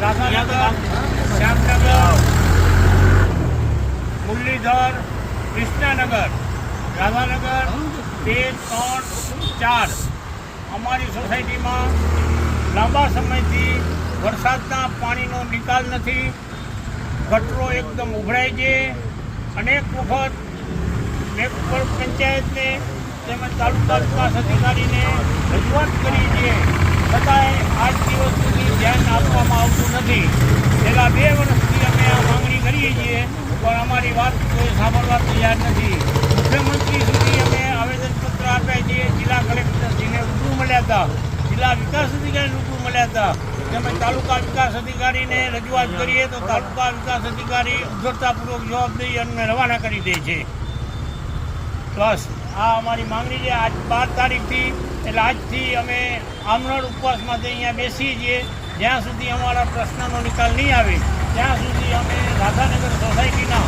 રાધાનગર શ્યામનગર, મુરલીધર, કૃષ્ણનગર, રાધાનગર, બે, ત્રણ, ચાર. અમારી સોસાયટીમાં લાંબા સમયથી વરસાદના પાણીનો નિકાલ નથી. ગટરો એકદમ ઉભરાય છે. અનેક વખત પંચાયતને તેમજ તાલુકા વિકાસ અધિકારીને રજૂઆત કરી છે. છતાંય આજ દિવસ સુધી ધ્યાન આપવામાં આવતું નથી. છેલ્લા બે વર્ષથી અમે આ માંગણી કરીએ છીએ, પણ અમારી વાત કોઈ સાંભળવા તૈયાર નથી. મુખ્યમંત્રી સુધી અમે આવેદનપત્ર આપ્યા છીએ જિલ્લા કલેક્ટરશ્રીને રૂબરૂ મળ્યા હતા. જિલ્લા વિકાસ અધિકારી રૂબરૂ મળ્યા હતા. તેમજ તાલુકા વિકાસ અધિકારીને રજૂઆત કરીએ તો તાલુકા વિકાસ અધિકારી ઉદ્ધરતાપૂર્વક જવાબ દઈ અમને રવાના કરી દે છે. બસ, આ અમારી માંગણી છે. આજ બાર તારીખથી એટલે આજથી અમે આમરળ ઉપવાસ માટે અહીંયા બેસીએ છીએ, જ્યાં સુધી અમારા પ્રશ્નનો નિકાલ નહીં આવે, ત્યાં સુધી અમે રાધાનગર સોસાયટીના